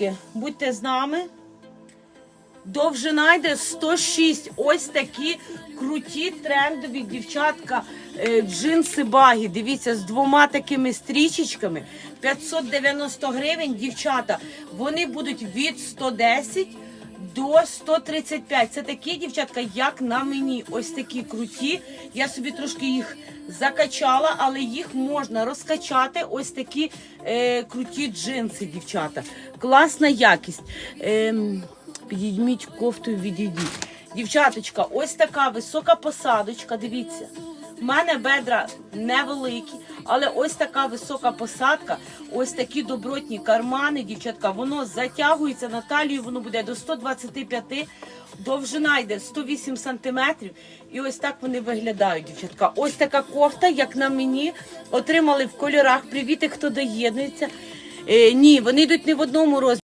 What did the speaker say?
Дівчаточки, будьте з нами. Довжина йде 106. Ось такі круті трендові дівчатка. е, Джинси багі. Дивіться, з двома такими стрічечками. 590 гривень, дівчата. Вони будуть від 110 до 135. Це такі дівчатка, як на мені. Ось такі круті. Я собі трошки їх закачала, але їх можна розкачати. Ось такі е, круті джинси, дівчата. Класна якість. Ем, Підійміть кофту, відійдіть. Дівчаточка, ось така висока посадочка. Дивіться. У мене бедра невеликі, але ось така висока посадка, ось такі добротні кармани, дівчатка. Воно затягується на талію, воно буде до 125, довжина йде 108 сантиметрів. І ось так вони виглядають, дівчатка. Ось така кофта, як на мені, отримали в кольорах. Привіти, хто доєднується. Е, ні, вони йдуть не в одному розмірі.